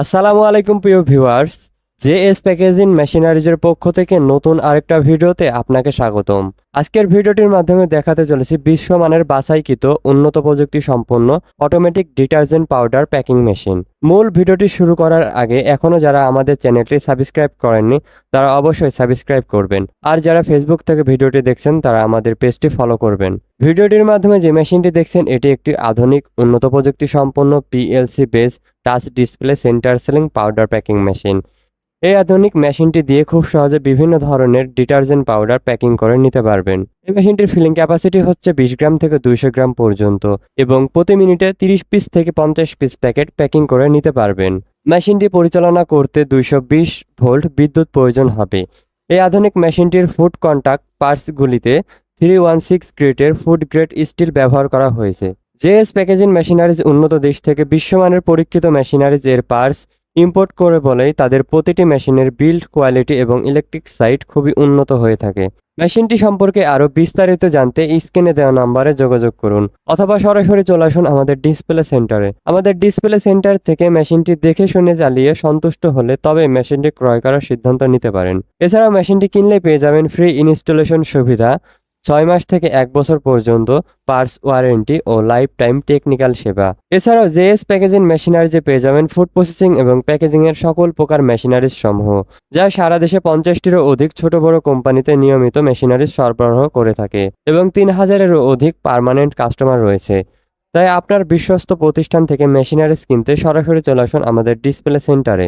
আসসালামু আলাইকুম প্রিয় ভিউয়ার্স জে এস প্যাকেজিং মেশিনারিজের পক্ষ থেকে নতুন আরেকটা ভিডিওতে আপনাকে স্বাগতম। আজকের ভিডিওটির মাধ্যমে দেখাতে চলেছি বিশ্বমানের বাছাইকৃত উন্নত প্রযুক্তি সম্পন্ন automatic detergent powder packing machine মূল ভিডিওটি শুরু করার আগে এখনও যারা আমাদের চ্যানেলটি সাবস্ক্রাইব করেননি, তারা অবশ্যই সাবস্ক্রাইব করবেন। আর যারা ফেসবুক থেকে ভিডিওটি দেখছেন, তারা আমাদের পেজটি ফলো করবেন। ভিডিওটির মাধ্যমে যে মেশিনটি দেখছেন, এটি একটি আধুনিক উন্নত প্রযুক্তি সম্পন্ন PLC base touch display center sealing powder packing machine এই আধুনিক মেশিনটি দিয়ে খুব সহজে বিভিন্ন ধরনের ডিটারজেন্ট পাউডার প্যাকিং করে নিতে পারবেন। এই মেশিনটির ফিলিং ক্যাপাসিটি হচ্ছে বিশ গ্রাম থেকে দুইশো গ্রাম পর্যন্ত এবং প্রতি মিনিটে তিরিশ পিস থেকে পঞ্চাশ পিস প্যাকেট প্যাকিং করে নিতে পারবেন। মেশিনটি পরিচালনা করতে দুইশো বিশ ভোল্ট বিদ্যুৎ প্রয়োজন হবে। এই আধুনিক মেশিনটির ফুড কন্টাক্ট পার্টসগুলিতে থ্রি ওয়ান সিক্স গ্রেডের ফুড গ্রেড স্টিল ব্যবহার করা হয়েছে। জেএস প্যাকেজিং মেশিনারিজ উন্নত দেশ থেকে বিশ্বমানের পরীক্ষিত মেশিনারিজ এর পার্টস ইম্পোর্ট করে বলেই তাদের প্রতিটি মেশিনের বিল্ড কোয়ালিটি এবং ইলেকট্রিক সাইট খুবই উন্নত হয়ে থাকে। মেশিনটি সম্পর্কে আরও বিস্তারিত জানতে স্ক্রিনে দেওয়া নাম্বারে যোগাযোগ করুন অথবা সরাসরি চলে আসুন আমাদের ডিসপ্লে সেন্টারে। আমাদের ডিসপ্লে সেন্টার থেকে মেশিনটি দেখে শুনে চালিয়ে সন্তুষ্ট হলে তবে মেশিনটি ক্রয় করার সিদ্ধান্ত নিতে পারেন। এছাড়াও মেশিনটি কিনলে পেয়ে যাবেন ফ্রি ইনস্টলেশন সুবিধা। ছয় মাস থেকে এক বছর পর্যন্ত পার্স ওয়ারেন্টি ও লাইফ টাইম টেকনিক্যাল সেবা। এছাড়াও জেএস প্যাকেজিং মেশিনারিজে পেয়ে যাবেন ফুড প্রসেসিং এবং প্যাকেজিং এর সকল প্রকার মেশিনারিজ সমূহ, যা সারা দেশে পঞ্চাশটিরও অধিক ছোট বড় কোম্পানিতে নিয়মিত মেশিনারিজ সরবরাহ করে থাকে এবং তিন হাজারেরও অধিক পার্মানেন্ট কাস্টমার রয়েছে। তাই আপনার বিশ্বস্ত প্রতিষ্ঠান থেকে মেশিনারিজ কিনতে সরাসরি চলে আসুন আমাদের ডিসপ্লে সেন্টারে।